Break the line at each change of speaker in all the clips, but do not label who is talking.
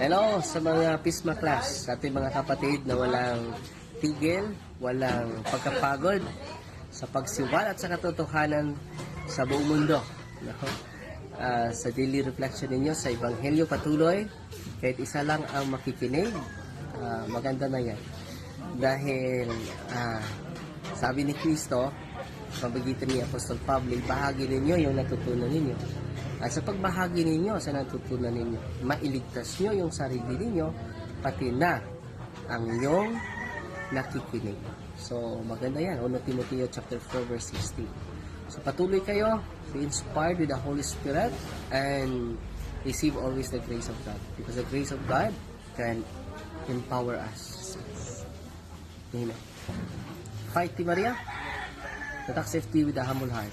Hello sa mga Pisma class, sa ating mga kapatid na walang tigil, walang pagkapagod sa pagsiwal at sa katotohanan sa buong mundo. No? Ah, sa daily reflection ninyo sa Ebanghelyo patuloy, kahit isa lang ang makikinig, ah, maganda na yan. Dahil ah, sabi ni Kristo, pabagitan ni Apostol Pablo, bahagi ninyo yung natutunan ninyo. At sa pagbahagi ninyo sa natutunan ninyo, mailigtas nyo yung sarili ninyo, pati na ang iyong nakikinig. So, maganda yan. 1 Timoteo chapter 4 verse 16. So, patuloy kayo, be inspired with the Holy Spirit, and receive always the grace of God. Because the grace of God can empower us. Amen. Fight, Maria. Tatak safety with a humble heart.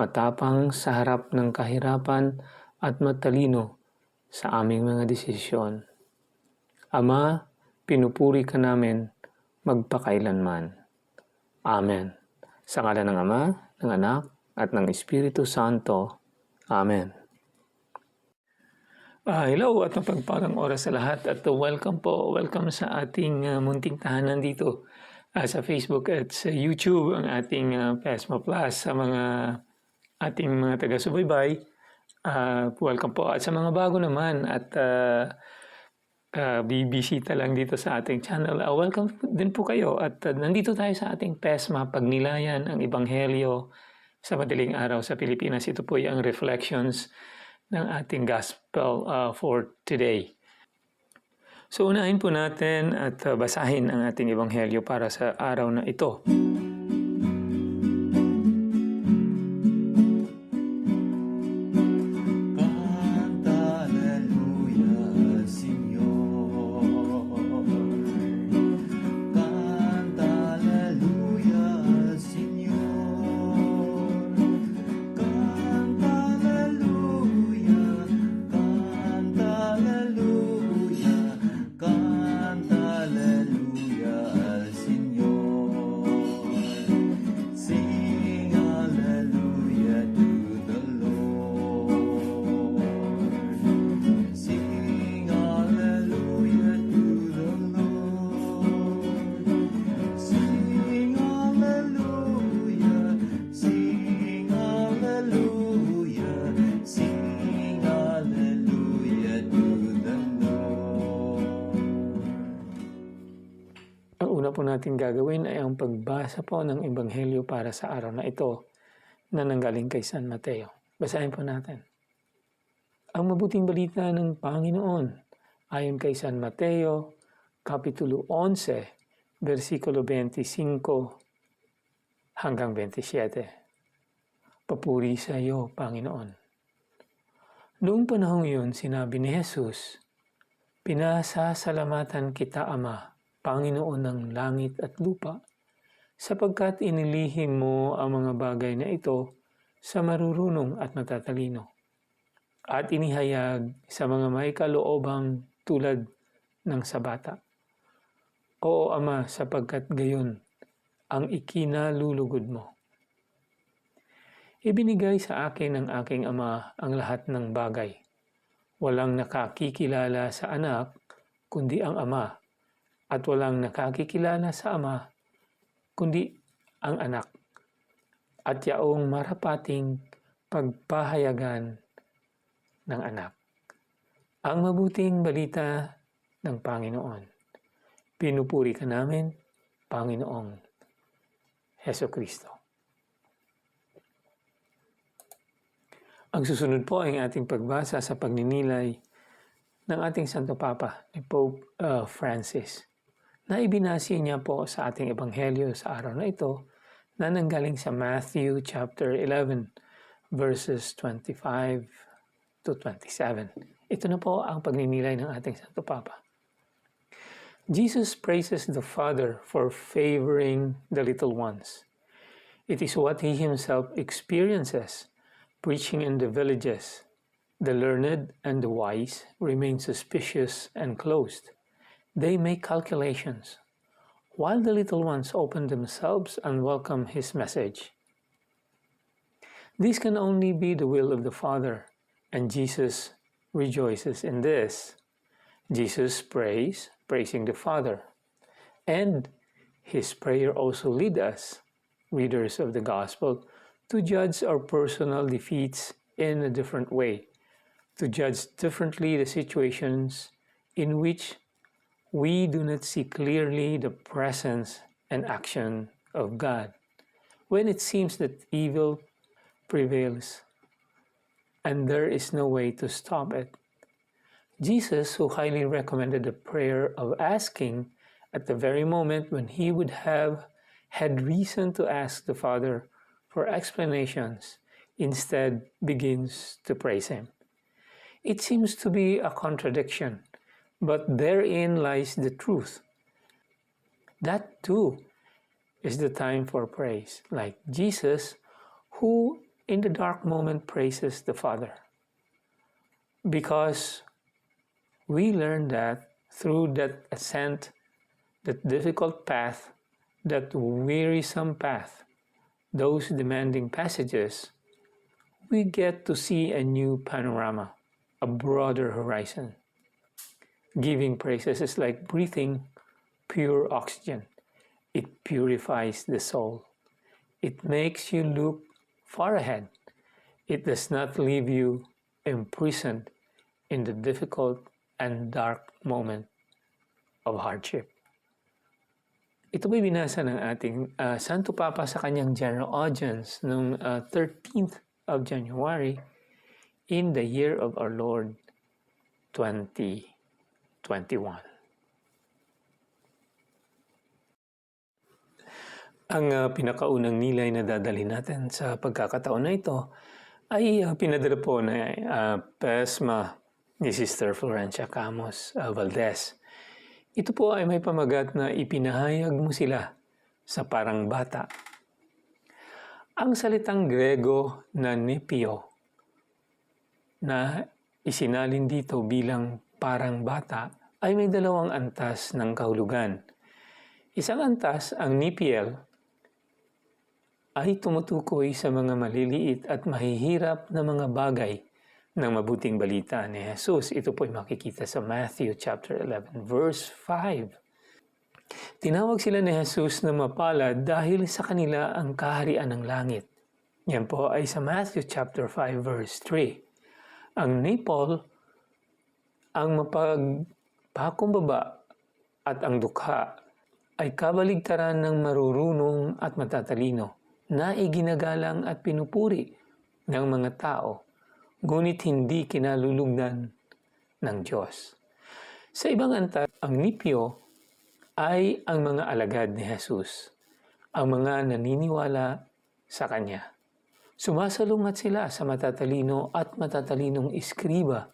matapang sa harap ng kahirapan at matalino sa aming mga desisyon. Ama, pinupuri ka namin magpakailanman. Amen. Sa ngala ng Ama, ng Anak, at ng Espiritu Santo. Amen. Ah, hello at mapagpalang oras sa lahat at uh, welcome po, welcome sa ating uh, munting tahanan dito ah, sa Facebook at sa YouTube ang ating uh, Pesma Plus sa mga ating mga taga-subaybay. Ah, welcome po. At sa mga bago naman at uh, uh, bibisita lang dito sa ating channel, ah, welcome din po kayo. At ah, nandito tayo sa ating PESMA, Pagnilayan, ang Ebanghelyo sa madaling araw sa Pilipinas. Ito po yung reflections ng ating gospel ah, for today. So unahin po natin at ah, basahin ang ating Ebanghelyo para sa araw na ito. Pagbasa po ng Ebanghelyo para sa araw na ito na nanggaling kay San Mateo. Basahin po natin. Ang mabuting balita ng Panginoon ayon kay San Mateo, Kapitulo 11, versikulo 25 hanggang 27. Papuri sa iyo, Panginoon. Noong panahong iyon, sinabi ni Jesus, Pinasasalamatan kita, Ama, Panginoon ng langit at lupa, sapagkat inilihim mo ang mga bagay na ito sa marurunong at matatalino, at inihayag sa mga may kaloobang tulad ng sa bata. Oo, Ama, sapagkat gayon ang ikinalulugod mo. Ibinigay sa akin ng aking ama ang lahat ng bagay. Walang nakakikilala sa anak, kundi ang ama at walang nakakikilala sa ama, kundi ang anak, at yaong marapating pagpahayagan ng anak. Ang mabuting balita ng Panginoon. Pinupuri ka namin, Panginoong Heso Kristo. Ang susunod po ay ating pagbasa sa pagninilay ng ating Santo Papa ni Pope uh, Francis na ibinasi niya po sa ating Ebanghelyo sa araw na ito na nanggaling sa Matthew chapter 11 verses 25 to 27. Ito na po ang pagninilay ng ating Santo Papa. Jesus praises the Father for favoring the little ones. It is what he himself experiences preaching in the villages. The learned and the wise remain suspicious and closed. They make calculations, while the little ones open themselves and welcome his message. This can only be the will of the Father, and Jesus rejoices in this. Jesus prays, praising the Father. And his prayer also lead us, readers of the Gospel, to judge our personal defeats in a different way, to judge differently the situations in which we do not see clearly the presence and action of God. When it seems that evil prevails and there is no way to stop it. Jesus, who highly recommended the prayer of asking at the very moment when he would have had reason to ask the Father for explanations, instead begins to praise him. It seems to be a contradiction, but therein lies the truth. That too is the time for praise, like Jesus, who in the dark moment praises the Father. Because we learn that through that ascent, that difficult path, that wearisome path, those demanding passages, we get to see a new panorama, a broader horizon. Giving praises is like breathing pure oxygen. It purifies the soul. It makes you look far ahead. It does not leave you imprisoned in the difficult and dark moment of hardship. Ito po'y binasa ng ating ah, Santo Papa sa kanyang general audience noong ah, 13th of January in the year of our Lord 2021. Ang ah, pinakaunang nilay na dadalhin natin sa pagkakataon na ito ay ah, pinadala po na ah, PESMA ni Sister Florencia Camos ah, Valdez. Ito po ay may pamagat na ipinahayag mo sila sa parang bata. Ang salitang Grego na nepio na isinalin dito bilang parang bata ay may dalawang antas ng kahulugan. Isang antas, ang nipiel, ay tumutukoy sa mga maliliit at mahihirap na mga bagay ng mabuting balita ni Jesus. Ito po ay makikita sa Matthew chapter 11 verse 5. Tinawag sila ni Jesus na mapalad dahil sa kanila ang kaharian ng langit. Yan po ay sa Matthew chapter 5 verse 3. Ang nipol ang mapagpakumbaba at ang dukha ay kabaligtaran ng marurunong at matatalino na iginagalang at pinupuri ng mga tao, ngunit hindi kinalulugdan ng Diyos. Sa ibang antas, ang nipyo ay ang mga alagad ni Jesus, ang mga naniniwala sa Kanya. Sumasalungat sila sa matatalino at matatalinong iskriba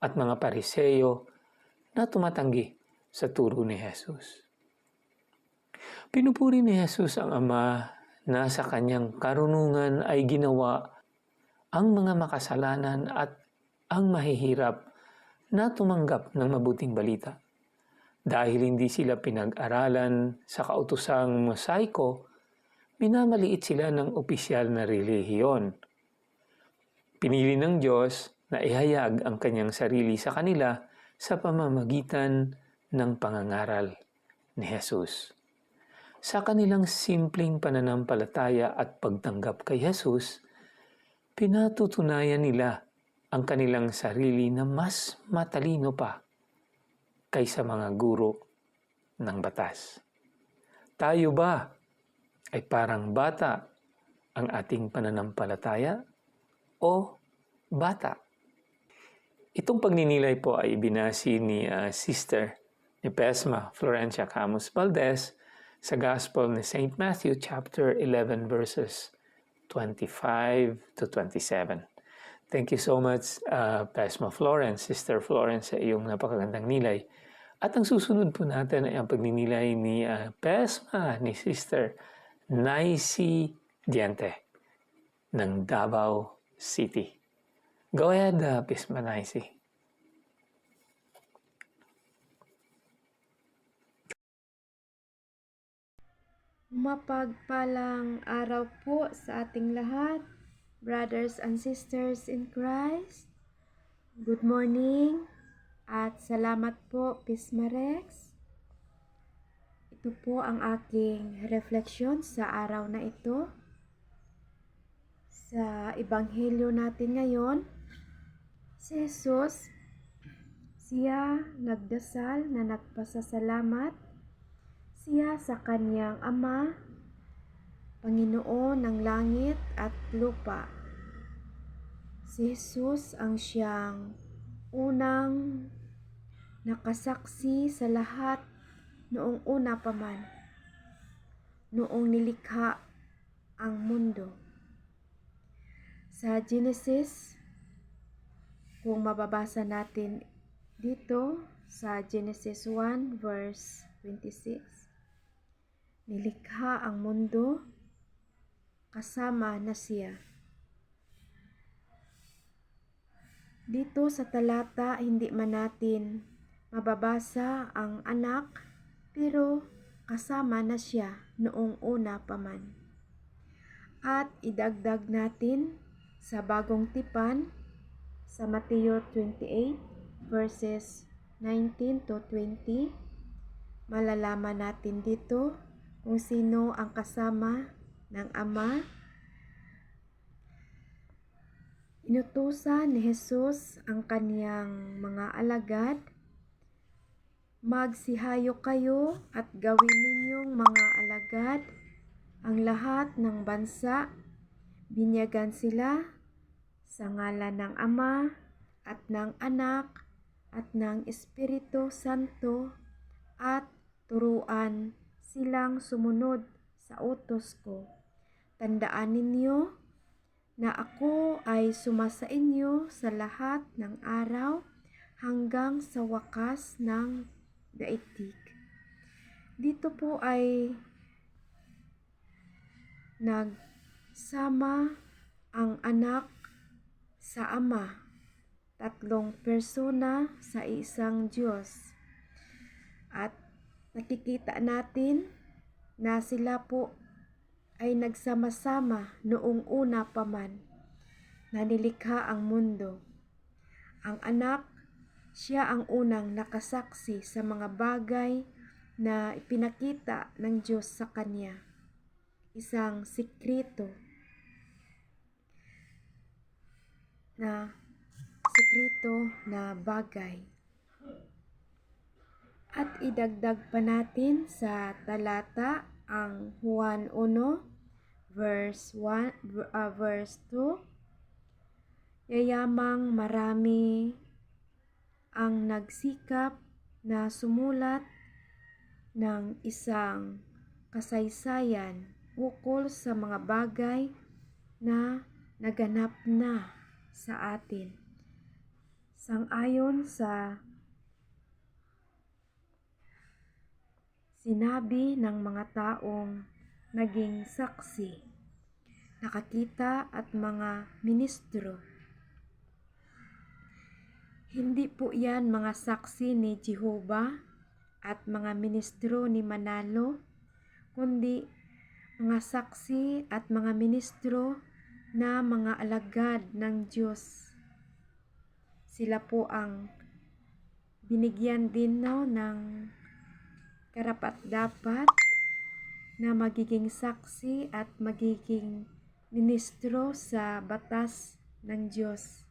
at mga pariseyo na tumatanggi sa turo ni Jesus. Pinupuri ni Jesus ang Ama na sa kanyang karunungan ay ginawa ang mga makasalanan at ang mahihirap na tumanggap ng mabuting balita. Dahil hindi sila pinag-aralan sa kautusang mosaiko, minamaliit sila ng opisyal na relihiyon. Pinili ng Diyos na ihayag ang kanyang sarili sa kanila sa pamamagitan ng pangangaral ni Jesus. Sa kanilang simpleng pananampalataya at pagtanggap kay Jesus, pinatutunayan nila ang kanilang sarili na mas matalino pa kaysa mga guro ng batas. Tayo ba ay parang bata ang ating pananampalataya o bata? Itong pagninilay po ay ibinasi ni ah, Sister ni Pesma Florencia Camus Valdez sa Gospel ni St. Matthew chapter 11 verses 25 to 27. Thank you so much, uh, Pasma Florence, Sister Florence, sa iyong napakagandang nilay. At ang susunod po natin ay ang pagninilay ni uh, Pesma, ni Sister Naisi Diente ng Davao City. Go ahead, uh, Pesma Naisi.
Mapagpalang araw po sa ating lahat, brothers and sisters in Christ. Good morning at salamat po, Pismarex. Ito po ang aking refleksyon sa araw na ito. Sa Ebanghelyo natin ngayon, si Jesus, siya nagdasal na nagpasasalamat siya sa kanyang Ama, Panginoon ng langit at lupa. Si Jesus ang siyang unang nakasaksi sa lahat noong una pa man, noong nilikha ang mundo. Sa Genesis, kung mababasa natin dito sa Genesis 1 verse 26, nilikha ang mundo kasama na siya. Dito sa talata, hindi man natin mababasa ang anak, pero kasama na siya noong una pa man. At idagdag natin sa bagong tipan sa Mateo 28 verses 19 to 20, malalaman natin dito kung sino ang kasama ng Ama. Inutusan ni Jesus ang kaniyang mga alagad, Magsihayo kayo at gawin ninyong mga alagad ang lahat ng bansa. Binyagan sila sa ngalan ng Ama at ng Anak at ng Espiritu Santo at turuan silang sumunod sa utos ko. Tandaan ninyo na ako ay sumasa inyo sa lahat ng araw hanggang sa wakas ng daigdig. Dito po ay nagsama ang anak sa ama, tatlong persona sa isang Diyos. At nakikita natin na sila po ay nagsama-sama noong una pa man na nilikha ang mundo. Ang anak, siya ang unang nakasaksi sa mga bagay na ipinakita ng Diyos sa kanya. Isang sikreto na sikreto na bagay. At idagdag pa natin sa talata ang Juan 1 verse 1 uh, verse 2 Yayamang marami ang nagsikap na sumulat ng isang kasaysayan ukol sa mga bagay na naganap na sa atin. Sang-ayon sa sinabi ng mga taong naging saksi, nakakita at mga ministro. Hindi po yan mga saksi ni Jehovah at mga ministro ni Manalo, kundi mga saksi at mga ministro na mga alagad ng Diyos. Sila po ang binigyan din no, ng karapat dapat na magiging saksi at magiging ministro sa batas ng Diyos.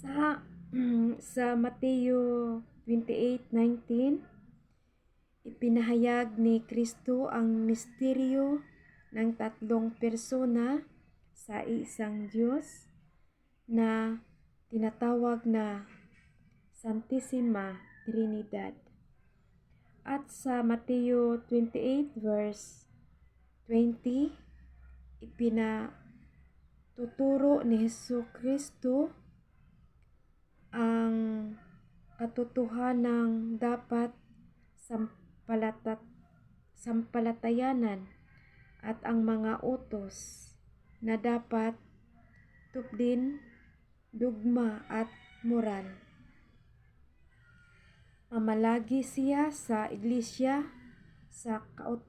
Sa sa Mateo 28:19 ipinahayag ni Kristo ang misteryo ng tatlong persona sa isang Diyos na tinatawag na Santissima Trinidad. At sa Mateo 28 verse 20, ipinatuturo ni Hesus Kristo ang katotohanang dapat sampalatat sampalatayanan at ang mga utos na dapat tupdin, dugma at moral. Mamalagi siya sa iglesia sa kaut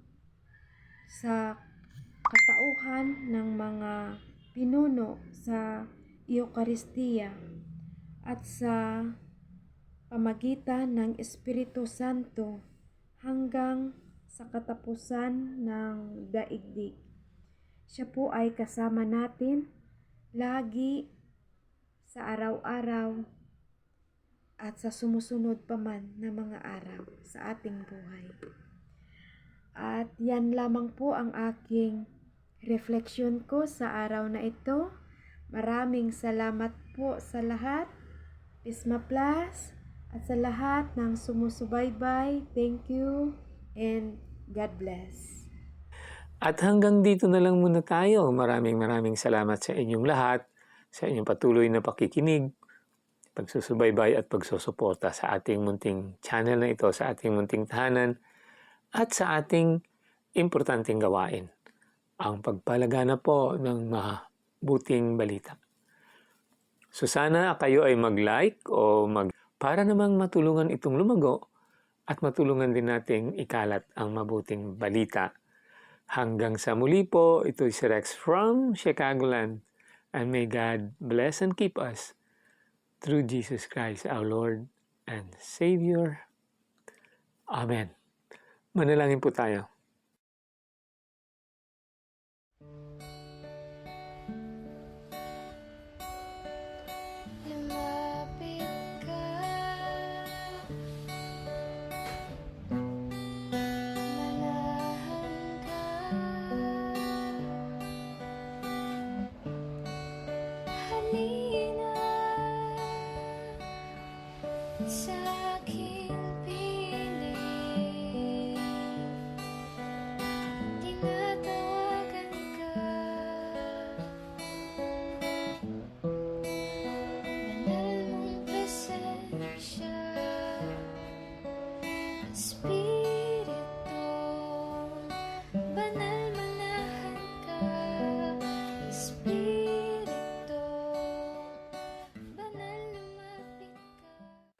sa katauhan ng mga pinuno sa Eucharistia at sa pamagitan ng Espiritu Santo hanggang sa katapusan ng daigdig. Siya po ay kasama natin lagi sa araw-araw at sa sumusunod pa man na mga araw sa ating buhay. At yan lamang po ang aking refleksyon ko sa araw na ito. Maraming salamat po sa lahat. Pisma Plus at sa lahat ng sumusubaybay. Thank you and God bless.
At hanggang dito na lang muna tayo. Maraming maraming salamat sa inyong lahat, sa inyong patuloy na pakikinig, pagsusubaybay at pagsusuporta sa ating munting channel na ito, sa ating munting tahanan, at sa ating importanteng gawain, ang pagpalagana po ng mabuting balita. So sana kayo ay mag-like o mag para namang matulungan itong lumago at matulungan din nating ikalat ang mabuting balita. Hanggang sa muli po, ito si Rex from Chicagoland. And may God bless and keep us through Jesus Christ our Lord and Savior. Amen. Manalangin po tayo.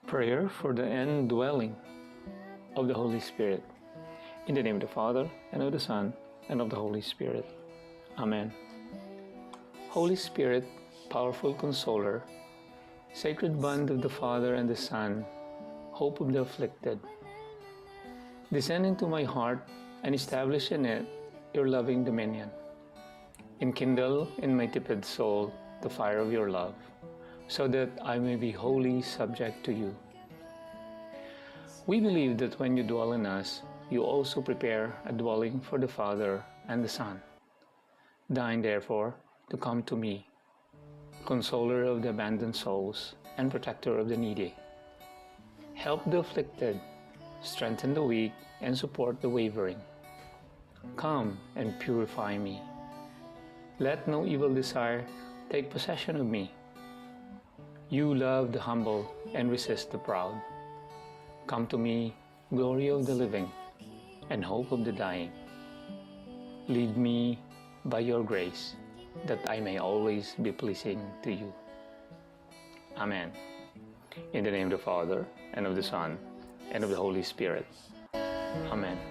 Prayer for the indwelling of the Holy Spirit. In the name of the Father, and of the Son, and of the Holy Spirit. Amen. Holy Spirit, powerful consoler, sacred bond of the Father and the Son, hope of the afflicted, descend into my heart and establish in it your loving dominion. Enkindle in my tepid soul the fire of your love, so that I may be wholly subject to you. We believe that when you dwell in us, you also prepare a dwelling for the Father and the Son. Deign, therefore, to come to me, consoler of the abandoned souls and protector of the needy. Help the afflicted, strengthen the weak, and support the wavering. Come and purify me. Let no evil desire take possession of me. You love the humble and resist the proud. Come to me, glory of the living and hope of the dying. Lead me by your grace, that I may always be pleasing to you. Amen. In the name of the Father, and of the Son, and of the Holy Spirit. Amen.